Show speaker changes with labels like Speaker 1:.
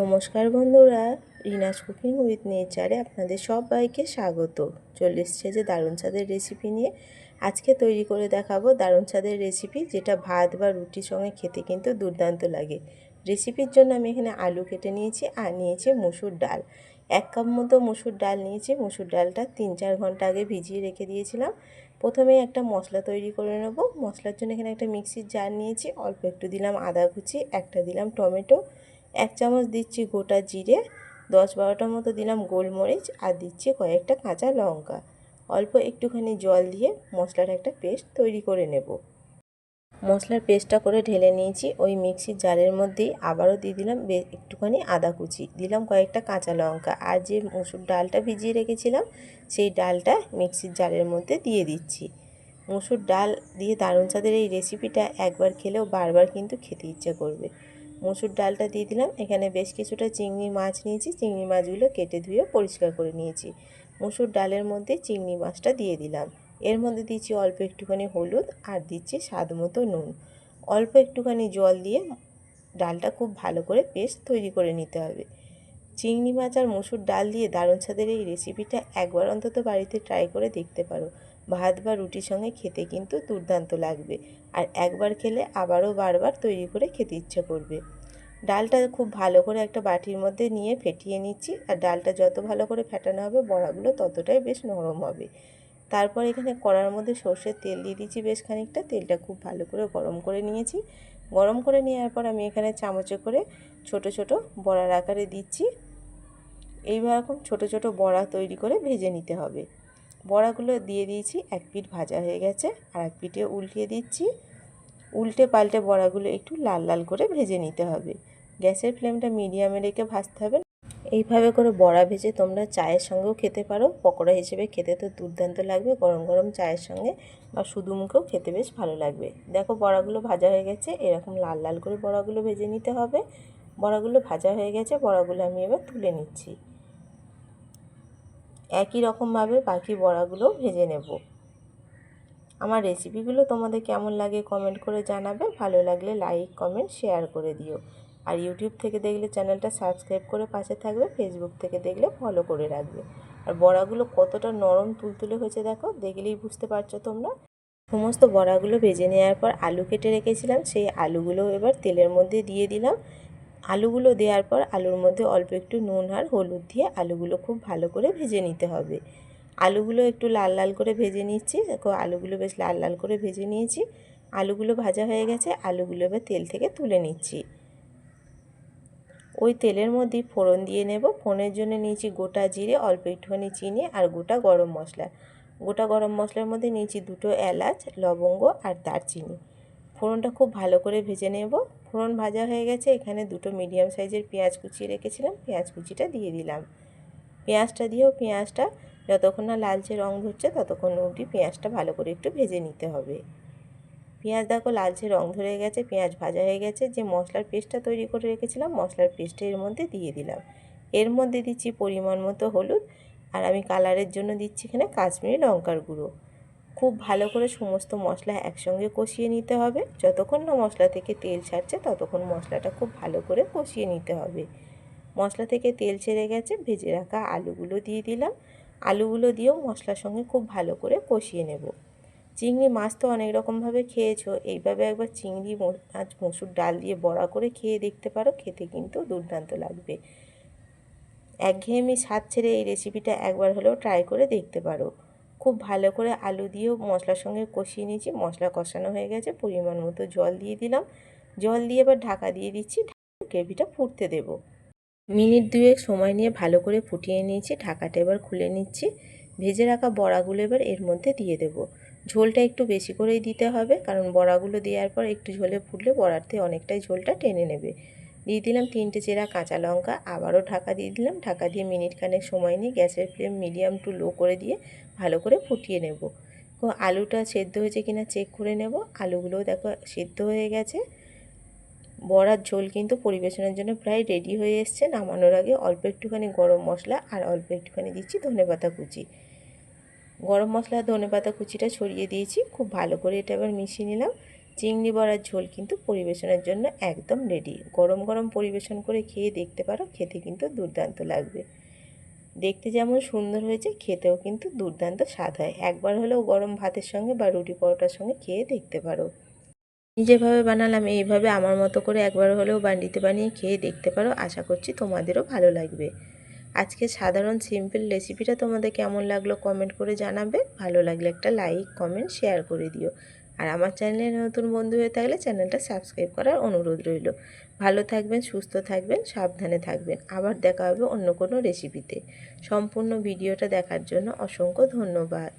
Speaker 1: নমস্কার বন্ধুরা Rina's cooking with নেচারে আপনাদের সবাইকে স্বাগত। চলে এসছে যে দারুণ স্বাদের রেসিপি নিয়ে। আজকে তৈরি করে দেখাবো দারুণ স্বাদের রেসিপি যেটা ভাত বা রুটির সঙ্গে খেতে কিন্তু দুর্দান্ত লাগে। রেসিপির জন্য আমি এখানে আলু কেটে নিয়েছি আর নিয়েছি মুসুর ডাল। এক কাপ মতো মুসুর ডাল নিয়েছি। মুসুর ডালটা তিন চার ঘণ্টা আগে ভিজিয়ে রেখে দিয়েছিলাম। প্রথমে একটা মশলা তৈরি করে নেব। মশলার জন্য এখানে একটা মিক্সির জার নিয়েছি। অল্প একটু দিলাম আদা কুচি, একটা দিলাম টমেটো এক চামচ দিচ্ছি গোটা জিরে, দশ বারোটার মতো দিলাম গোলমরিচ আর দিচ্ছি কয়েকটা কাঁচা লঙ্কা। অল্প একটুখানি জল দিয়ে মশলার একটা পেস্ট তৈরি করে নেব। মশলার পেস্টটা করে ঢেলে নিয়েছি, ওই মিক্সির জারের মধ্যেই আবারও দিয়ে দিলাম একটুখানি আদা কুচি। দিলাম কয়েকটা কাঁচা লঙ্কা আর যে মুসুর ডালটা ভিজিয়ে রেখেছিলাম, সেই ডালটা মিক্সির জারের মধ্যে দিয়ে দিচ্ছি। মুসুর ডাল দিয়ে দারুণ স্বাদের এই রেসিপিটা একবার খেলেও বারবার কিন্তু খেতে ইচ্ছে করবে। মুসুর ডালটা দিয়ে দিলাম। এখানে বেশ কিছুটা চিংড়ি মাছ নিয়েছি। চিংড়ি মাছগুলো কেটে ধুয়ে পরিষ্কার করে নিয়েছি। মুসুর ডালের মধ্যে চিংড়ি মাছটা দিয়ে দিলাম। এর মধ্যে দিচ্ছি অল্প একটুখানি হলুদ আর দিচ্ছি স্বাদ মতো নুন। অল্প একটুখানি জল দিয়ে ডালটা খুব ভালো করে পেস্ট তৈরি করে নিতে হবে। চিংড়ি মাছ আর মুসুর ডাল দিয়ে দারুণ স্বাদের এই রেসিপিটা একবার অন্তত বাড়িতে ট্রাই করে দেখতে পারো। ভাত বা রুটির সঙ্গে খেতে কিন্তু দুর্দান্ত লাগবে। আর একবার খেলে আবারও বারবার তৈরি করে খেতে ইচ্ছে করবে। ডালটা খুব ভালো করে একটা বাটির মধ্যে নিয়ে ফেটিয়ে নিচ্ছি। আর ডালটা যত ভালো করে ফেটানো হবে, বড়াগুলো ততটাই বেশ নরম হবে। তারপর এখানে কড়ার মধ্যে সর্ষের তেল দিয়ে দিচ্ছি বেশ খানিকটা। তেলটা খুব ভালো করে গরম করে নিয়েছি। গরম করে নেওয়ার পর আমি এখানে চামচে করে ছোট ছোট বড়ার আকারে দিচ্ছি। এইরকম ছোট ছোট বড়া তৈরি করে ভেজে নিতে হবে। বড়াগুলো দিয়ে দিয়েছি, এক পিঠ ভাজা হয়ে গেছে আর এক পিঠে উল্টিয়ে দিচ্ছি। উল্টে পাল্টে বড়াগুলো একটু লাল লাল করে ভেজে নিতে হবে। গ্যাসের ফ্লেমটা মিডিয়ামে রেখে ভাজতে হবে। এইভাবে করে বড়া ভেজে তোমরা চায়ের সঙ্গেও খেতে পারো। পকোড়া হিসেবে খেতে তো দুর্দান্ত লাগবে, গরম গরম চায়ের সঙ্গে বা শুধু মুখেও খেতে বেশ ভালো লাগবে। দেখো বড়াগুলো ভাজা হয়ে গেছে, এরকম লাল লাল করে বড়াগুলো ভেজে নিতে হবে। বড়াগুলো ভাজা হয়ে গেছে, বড়াগুলো আমি এবার তুলে নিচ্ছি। একই রকমভাবে বাকি বড়াগুলো ভেজে নেব। আমার রেসিপিগুলো তোমাদের কেমন লাগে কমেন্ট করে জানাবে। ভালো লাগলে লাইক, কমেন্ট, শেয়ার করে দিও। আর ইউটিউব থেকে দেখলে চ্যানেলটা সাবস্ক্রাইব করে পাশে থাকবে, ফেসবুক থেকে দেখলে ফলো করে রাখবে। আর বড়াগুলো কতটা নরম তুলতুলে হয়েছে দেখো, দেখলেই বুঝতে পারছ তোমরা। সমস্ত বড়াগুলো ভেজে নেওয়ার পর আলু কেটে রেখেছিলাম, সেই আলুগুলো এবার তেলের মধ্যে দিয়ে দিলাম। আলুগুলো দেওয়ার পর আলুর মধ্যে অল্প একটু নুন আর হলুদ দিয়ে আলুগুলো খুব ভালো করে ভেজে নিতে হবে। আলুগুলো একটু লাল লাল করে ভেজে নিচ্ছি। দেখো, আলুগুলো বেশ লাল লাল করে ভেজে নিয়েছি। আলুগুলো ভাজা হয়ে গেছে। আলুগুলো এবার তেল থেকে তুলে নিচ্ছি। ওই তেলের মধ্যে ফোড়ন দিয়ে নেব। ফোড়নের জন্য নিয়েছি গোটা জিরে, অল্প একটুখানি চিনি আর গোটা গরম মশলা। গোটা গরম মশলার মধ্যে নিয়েছি দুটো এলাচ, লবঙ্গ আর দারচিনি। ফোড়নটা খুব ভালো করে ভেজে নেব। ফোড়ন ভাজা হয়ে গেছে, এখানে দুটো মিডিয়াম সাইজের পেঁয়াজ কুচিয়ে রেখেছিলাম, পেঁয়াজ কুচিটা দিয়ে দিলাম। পেঁয়াজটা দিয়েও পেঁয়াজটা যতক্ষণ না লালচে রং ধরছে ততক্ষণ অবধি পেঁয়াজটা ভালো করে একটু ভেজে নিতে হবে। পেঁয়াজ দেখো লালচে রং ধরে গেছে, পেঁয়াজ ভাজা হয়ে গেছে, যে মশলার পেস্টটা তৈরি করে রেখেছিলাম মশলার পেস্টটা এর মধ্যে দিয়ে দিলাম। এর মধ্যে দিচ্ছি পরিমাণ মতো হলুদ, আর আমি কালারের জন্য দিচ্ছি এখানে কাশ্মীরি লঙ্কার গুঁড়ো। খুব ভালো করে সমস্ত মশলা একসঙ্গে কষিয়ে নিতে হবে। যতক্ষণ না মশলা থেকে তেল ছাড়ছে, ততক্ষণ মশলাটা খুব ভালো করে কষিয়ে নিতে হবে। মশলা থেকে তেল ছেড়ে গেছে, ভেজে রাখা আলুগুলো দিয়ে দিলাম। আলুগুলো দিয়েও মশলার সঙ্গে খুব ভালো করে কষিয়ে নেব। চিংড়ি মাছ তো অনেক রকমভাবে খেয়েছো, এইভাবে একবার চিংড়ি মাছ মসুর ডাল দিয়ে বড়া করে খেয়ে দেখতে পারো, খেতে কিন্তু দুর্দান্ত লাগবে। একঘেয়েমি স্বাদ ছেড়ে এই রেসিপিটা একবার হলেও ট্রাই করে দেখতে পারো। খুব ভালো করে আলু দিয়েও মশলার সঙ্গে কষিয়ে নিয়েছি। মশলা কষানো হয়ে গেছে, পরিমাণ মতো জল দিয়ে দিলাম। জল দিয়ে এবার ঢাকা দিয়ে দিচ্ছি গ্রেভিটা ফুটতে দেব। মিনিট দুয়েক সময় নিয়ে ভালো করে ফুটিয়ে নিয়েছি, ঢাকাটা এবার খুলে নিচ্ছি। ভেজে রাখা বড়াগুলো এবার এর মধ্যে দিয়ে দেব। ঝোলটা একটু বেশি করেই দিতে হবে, কারণ বড়াগুলো দেওয়ার পর একটু ঝোলে ফুটলে বড়াতে অনেকটাই ঝোলটা টেনে নেবে। দিয়ে দিলাম তিনটে চেরা কাঁচা লঙ্কা, আবারও ঢাকা দিয়ে দিলাম। ঢাকা দিয়ে মিনিট খানেক সময় নিয়ে গ্যাসের ফ্লেম মিডিয়াম টু লো করে দিয়ে ভালো করে ফুটিয়ে নেব। তো আলুটা সেদ্ধ হয়েছে কিনা চেক করে নেব। আলুগুলোও দেখো সেদ্ধ হয়ে গেছে। বড়ার ঝোল কিন্তু পরিবেশনের জন্য প্রায় রেডি হয়ে এসছে। নামানোর আগে অল্প একটুখানি গরম মশলা আর অল্প একটুখানি দিচ্ছি ধনে পাতা কুচি। গরম মশলা ধনে পাতা কুচিটা ছড়িয়ে দিয়েছি। খুব ভালো করে এটা এবার মিশিয়ে নিলাম। চিংড়ি বড়ার ঝোল কিন্তু পরিবেশনের জন্য একদম রেডি গরম গরম পরিবেশন করে খেয়ে দেখতে পারো, খেতে কিন্তু দুর্দান্ত লাগবে। দেখতে যেমন সুন্দর হয়েছে, খেতেও কিন্তু দুর্দান্ত স্বাদ হয়। একবার হলেও গরম ভাতের সঙ্গে বা রুটি পরোটার সঙ্গে খেয়ে দেখতে পারো। নিজেভাবে বানালাম, এইভাবে আমার মতো করে একবার হলেও বান্ডিতে বানিয়ে খেয়ে দেখতে পারো। আশা করছি তোমাদেরও ভালো লাগবে। আজকে সাধারণ সিম্পল রেসিপিটা তোমাদের কেমন লাগল কমেন্ট করে জানাবে। ভালো লাগলে একটা লাইক কমেন্ট শেয়ার করে দিও। আর আমার চ্যানেলে নতুন বন্ধু হয়ে থাকলে চ্যানেলটা সাবস্ক্রাইব করার অনুরোধ রইল। ভালো থাকবেন, সুস্থ থাকবেন, সাবধানে থাকবেন। আবার দেখা হবে অন্য কোনো রেসিপিতে সম্পূর্ণ ভিডিওটা দেখার জন্য অসংখ্য ধন্যবাদ।